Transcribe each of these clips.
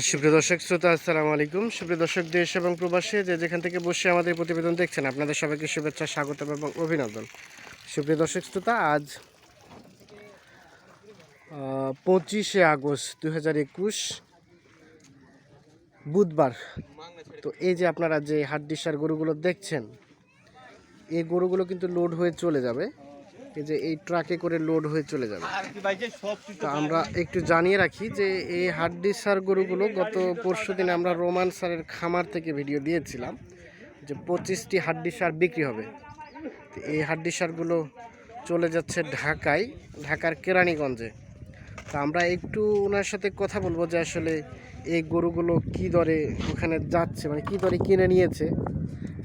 সুপ্রিয় দর্শক, শ্রোতা, আসসালামু আলাইকুম। সুপ্রিয় দর্শক, দেশ এবং প্রবাসী, যে যেখান থেকে বসে আমাদের প্রতিবেদন দেখছেন, আপনাদের সবাইকে শুভেচ্ছা স্বাগত এবং অভিনন্দন। সুপ্রিয় দর্শক, শ্রোতা, আজ পঁচিশে আগস্ট দু হাজার একুশ, বুধবার। তো এই যে আপনারা যে হাড্ডিসার গরুগুলো দেখছেন, এই গরুগুলো কিন্তু লোড হয়ে চলে যাবে। এই যে এই ট্রাকে করে লোড হয়ে চলে যাবে। তো আমরা একটু জানিয়ে রাখি যে এই হাড্ডি সার গরুগুলো গত পরশু দিনে আমরা রোমান সারের খামার থেকে ভিডিও দিয়েছিলাম যে পঁচিশটি হাড্ডি সার বিক্রি হবে। এই হাড্ডি সারগুলো চলে যাচ্ছে ঢাকায় ঢাকার কেরানীগঞ্জে। তা আমরা একটু ওনার সাথে কথা বলব যে আসলে এই গরুগুলো কি দরে ওখানে যাচ্ছে মানে কি দরে কিনে নিয়েছে।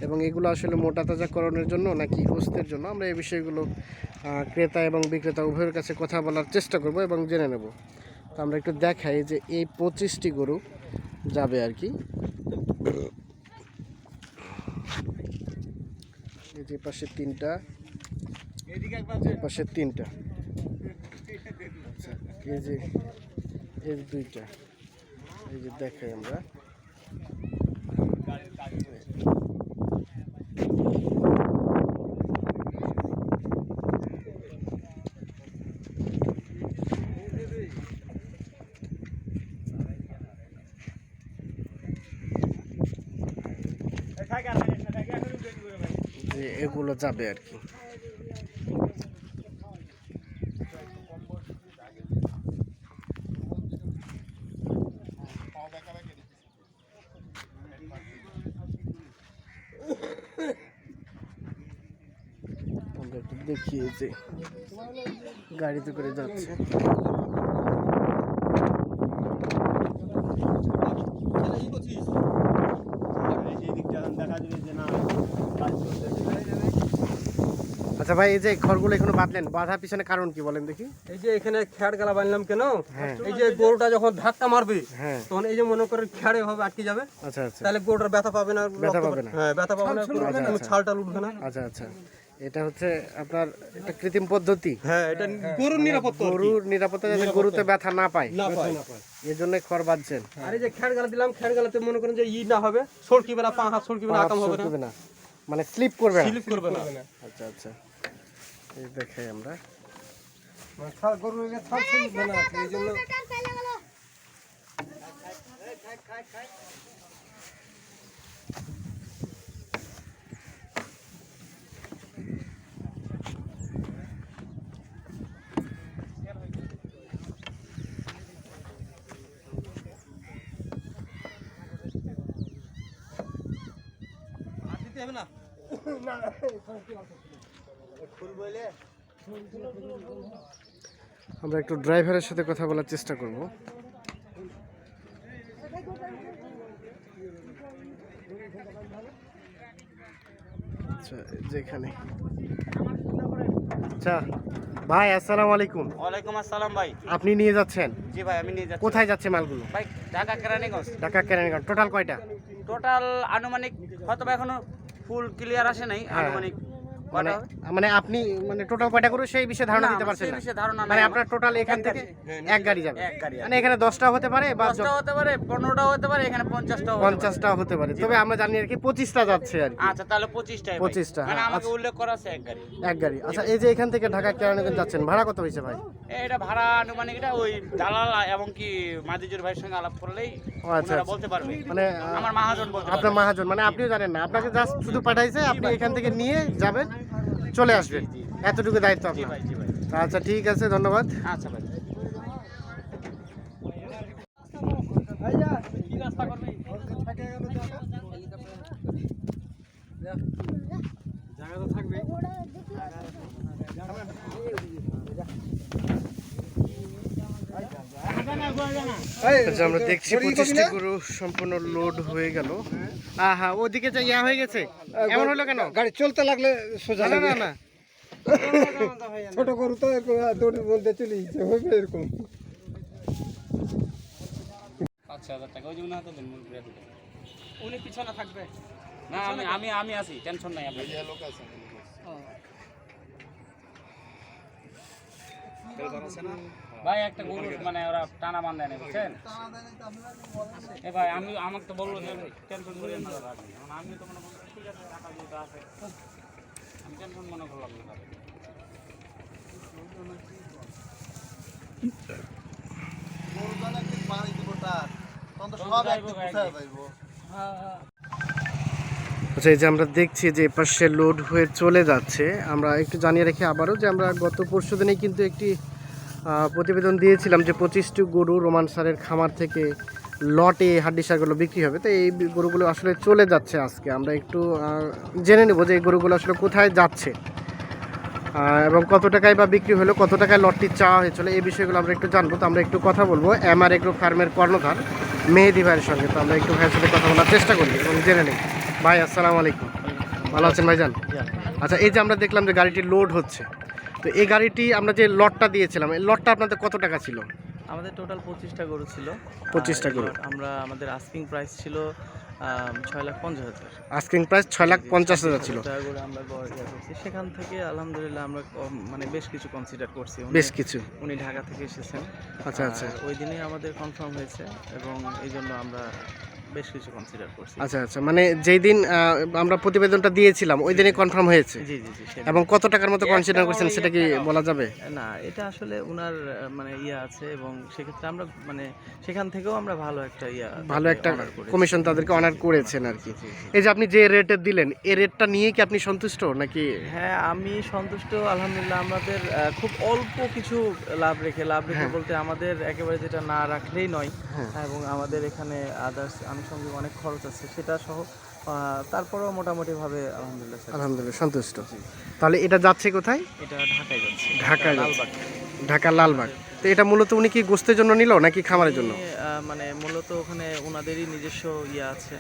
এবং এগুলো আসলে মোটা তাজাকরণের জন্য নাকি হোস্তের জন্য, আমরা এই বিষয়গুলো ক্রেতা এবং বিক্রেতা উভয়ের কাছে কথা বলার চেষ্টা করব এবং জেনে নেব। তো আমরা একটু দেখাই যে এই পঁচিশটি গরু যাবে আর কি। যে পাশে তিনটা পাশে তিনটা। আচ্ছা এই যে এই দুইটা। এই যে দেখাই আমরা। যে এগুলো যাবে আর কি। আমরা একটু দেখি যে গাড়িতে করে যাচ্ছে। আচ্ছা ভাই এই যে খড়গুলো এখনও বাঁধলেন বাঁধা পিছনে কারণ কি বলেন দেখি? এই যে এখানে খ্যাড় গালা বানলাম কেন? হ্যাঁ। এই যে গরুটা যখন ধাক্কা মারবে হ্যাঁ। তখন এই যে মনে করে খ্যাড়ে ভাবে আটকে যাবে আচ্ছা আচ্ছা। তাহলে গরুটার ব্যথা পাবে না ব্যথা পাবে না। হ্যাঁ ব্যথা পাবে না। ছালটা উঠবে না। আচ্ছা আচ্ছা। এটা হচ্ছে আপনার একটা কৃত্রিম পদ্ধতি। হ্যাঁ এটা গরুর নিরাপত্তা গরুর নিরাপত্তা যাতে গরুতে ব্যথা না পায়। না পায় এই জন্য খড় বাঁধছেন। আর এই যে খ্যাড় গালা দিলাম খ্যাড় গালাতে মনে করেন যে ই না হবে সরকিবে না পা হাত সরকিবে না আকাম হবে না। মানে স্লিপ করবে না স্লিপ করবে না আচ্ছা আচ্ছা এই দেখাই আমরা মানে ছাল চলবে না এই জন্য দিতে হবে না? আমরা একটু ড্রাইভারের সাথে কথা বলার চেষ্টা করব। আচ্ছা যেখানে আচ্ছা ভাই আসসালামু আলাইকুম। ওয়ালাইকুম আসসালাম ভাই। আপনি নিয়ে যাচ্ছেন? জি ভাই আমি নিয়ে যাচ্ছি। কোথায় যাচ্ছে মালগুলো? ভাই ঢাকা কেরানীগঞ্জ। ঢাকা কেরানীগঞ্জ। টোটাল কয়টা? টোটাল আনুমানিক হয়তো এখনও ফুল ক্লিয়ার আসে নাই হ্যাঁ। আনুমানিক মানে মানে আপনি মানে টোটাল কয়টা করে সেই বিষয়ে ধারণা দিতে পারছেন না? ধারণা মানে আপনার টোটাল এখান থেকে এক গাড়ি যাবে। মানে এখানে দশটা হতে পারে বা দশটা হতে পারে পনেরোটা হতে পারে এখানে পঞ্চাশটা হতে পারে। পঞ্চাশটা হতে পারে। তবে আমরা জানি আর কি পঁচিশটা যাচ্ছে আর কি। আচ্ছা তাহলে পঁচিশটাই 25টা, মানে হ্যাঁ, আমাকে আচ্ছা। উল্লেখ করা আছে এক গাড়ি। এক গাড়ি। আচ্ছা এই যে এখান থেকে ঢাকা কেরানীগঞ্জ যাচ্ছেন ভাড়া কত হয়েছে ভাই? এটা ভাড়া আনুমানিক এটা ওই দালাল এবং কি মাদিজুর ভাইয়ের সঙ্গে আলাপ করলেই আচ্ছা, আচ্ছা। বলতে পারবে। মানে আমার মহাজন বলতে আপনার মহাজন মানে আপনিও জানেন না। আপনাকে জাস্ট শুধু পাঠাইছে আপনি এখান থেকে নিয়ে যাবেন। চলে আসবেন। এতটুকু দায়িত্ব আপনার। ভাই। আচ্ছা ঠিক আছে ধন্যবাদ। আচ্ছা ভাই আচ্ছা আমরা দেখছি পঁচিশটি গরু সম্পূর্ণ লোড হয়ে গেল। আহা ওদিকে যা ইয়া হয়ে গেছে। এমন হলো কেন? গাড়ি চলতে লাগলে সোজা না না না ছোট গরু তো এরকম দৌড়ের মধ্যে চলে হবে এরকম। আচ্ছা হাজার টাকা ওই যে হাতে দেন মূল করে দিলেন। উনি পিছনে থাকবে। না আমি আমি আমি আছি টেনশন নাই আপনার ভাই, একটা গরু মানে ওরা টানা বান্ধে বুঝছেন? এ ভাই, আমি আমাকে তো বলল যে টেনশন না আমি তো মনে আমি টেনশন মনে করলাম আচ্ছা এই যে আমরা দেখছি যে পাশে লোড হয়ে চলে যাচ্ছে, আমরা একটু জানিয়ে রাখি আবারও যে আমরা গত পরশু দিনেই কিন্তু একটি প্রতিবেদন দিয়েছিলাম যে পঁচিশটি গরু রোমান সারের খামার থেকে লটে হাড্ডি সারগুলো বিক্রি হবে। তো এই গরুগুলো আসলে চলে যাচ্ছে আজকে। আমরা একটু জেনে নেব যে এই গরুগুলো আসলে কোথায় যাচ্ছে এবং কত টাকায় বা বিক্রি হলো কত টাকায় লটটি চাওয়া হয়েছিল এই বিষয়গুলো আমরা একটু জানব। তো আমরা একটু কথা বলব এম আর এগ্রো ফার্মের কর্ণধার মেহেদি ভাইয়ের সঙ্গে। তো আমরা একটু ভাইয়ের সাথে কথা বলার চেষ্টা করি এবং জেনে নিই। ভাই আসসালামু আলাইকুম। ভালো আছেন ভাইজান? আচ্ছা এই যে আমরা দেখলাম যে গাড়িটি লোড হচ্ছে তো এই গাড়িটি আমরা যে লটটা দিয়েছিলাম এই লটটা আপনাদের কত টাকা ছিল? আমাদের টোটাল পঁচিশটা গরু ছিল। 25টা আর গরু। আমরা আমাদের আস্কিং প্রাইস ছিল ছয় লাখ পঞ্চাশ হাজার। আস্কিং প্রাইস ছয় লাখ পঞ্চাশ হাজার ছিল। আমরা ইয়ে করছি। সেখান থেকে আলহামদুলিল্লাহ আমরা মানে বেশ কিছু কনসিডার করছি। বেশ কিছু। উনি ঢাকা থেকে এসেছেন। আচ্ছা আচ্ছা। ওই দিনেই আমাদের কনফার্ম হয়েছে এবং এই জন্য আমরা বেশ কিছু কনসিডার করছি। আচ্ছা আচ্ছা মানে যেই দিন আমরা প্রতিবেদনটা দিয়েছিলাম ওই দিনই কনফার্ম হয়েছে? জি জি জি এবং কত টাকার মতো কনসিডার করছেন সেটা কি বলা যাবে? না এটা আসলে আহ, মানে ইয়ে আছে এবং সেক্ষেত্রে আমরা মানে সেখান থেকেও আমরা ভালো একটা ইয়া ভালো একটা কমিশন তাদেরকে অনার করেছেন আর কি এই যে আপনি যে রেটে দিলেন এই রেটটা নিয়ে কি আপনি সন্তুষ্ট নাকি? হ্যাঁ আমি সন্তুষ্ট আলহামদুলিল্লাহ আমাদের খুব অল্প কিছু লাভ রেখে লাভ রেখে হ্যাঁ। বলতে আমাদের একেবারে যেটা না রাখলেই নয়। হ্যাঁ। এবং আমাদের এখানে আদার্স আনুষঙ্গিক অনেক খরচ আছে সেটা সহ তারপরেও মোটামুটি ভাবে আলহামদুলিল্লাহ স্যার। আলহামদুলিল্লাহ সন্তুষ্ট। তাহলে এটা যাচ্ছে কোথায়? এটা ঢাকায় যাচ্ছে। ঢাকায় লালবাগ। ঢাকার লালবাগ। তো এটা মূলত উনি কি গোস্তের জন্য নিল নাকি খামারের জন্য? মানে মূলত ওখানে ওনাদেরই নিজস্ব ইয়ে আছে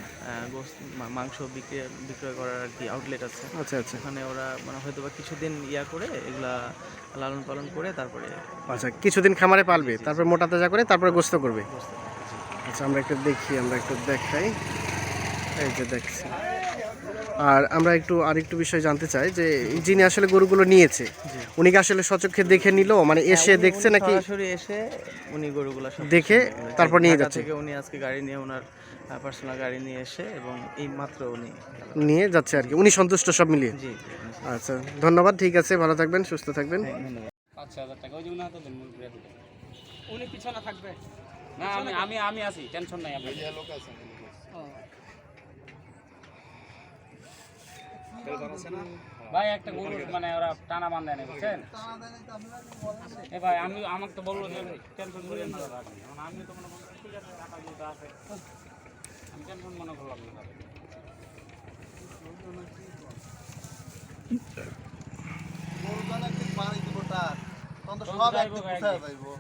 মাংস বিক্রি বিক্রয় করার আর কি আউটলেট আছে। আচ্ছা আচ্ছা। ওখানে ওরা মানে হয়তো বা কিছুদিন ইয়া করে এগুলা লালন পালন করে তারপরে আচ্ছা কিছুদিন খামারে পালবে তারপর মোটা তাজা করে তারপরে গোস্ত করবে। আচ্ছা আমরা একটু দেখি আমরা একটু দেখাই। এই যে দেখছি আর আমরা একটু আরেকটু বিষয় জানতে চাই যে যিনি আসলে গরুগুলো নিয়েছে উনি কি আসলে সচক্ষে দেখে নিল? মানে এসে হ্যাঁ, দেখছে উনি নাকি? সরাসরি এসে উনি গরুগুলো সব দেখে তারপর নিয়ে যাচ্ছে? থেকে উনি আজকে গাড়ি নিয়ে ওনার পার্সোনাল গাড়ি নিয়ে এসে এবং এই মাত্র উনি নিয়ে যাচ্ছে আর কি। উনি সন্তুষ্ট সব মিলিয়ে? জি আচ্ছা ধন্যবাদ ঠিক আছে ভালো থাকবেন সুস্থ থাকবেন। হ্যাঁ, পাঁচ হাজার টাকা ওই জন্য। উনি পিছনে থাকবে। না আমি আমি আমি আছি টেনশন নাই আপনি ভাই একটা গরু মানে ওরা টানা বান্ধে নেই বুঝছেন? এ ভাই আমি আমাকে তো বলল যে টেনশন করিয়েন না দাদা। আমি তো মনে ঠিক আছে টাকা যেহেতু আছে আমি টেনশন মনে করলাম না গরু জানা কি পানি দিব তার। তখন তো সব যাইবো একদিন একদিন। কোথায় যাইবো?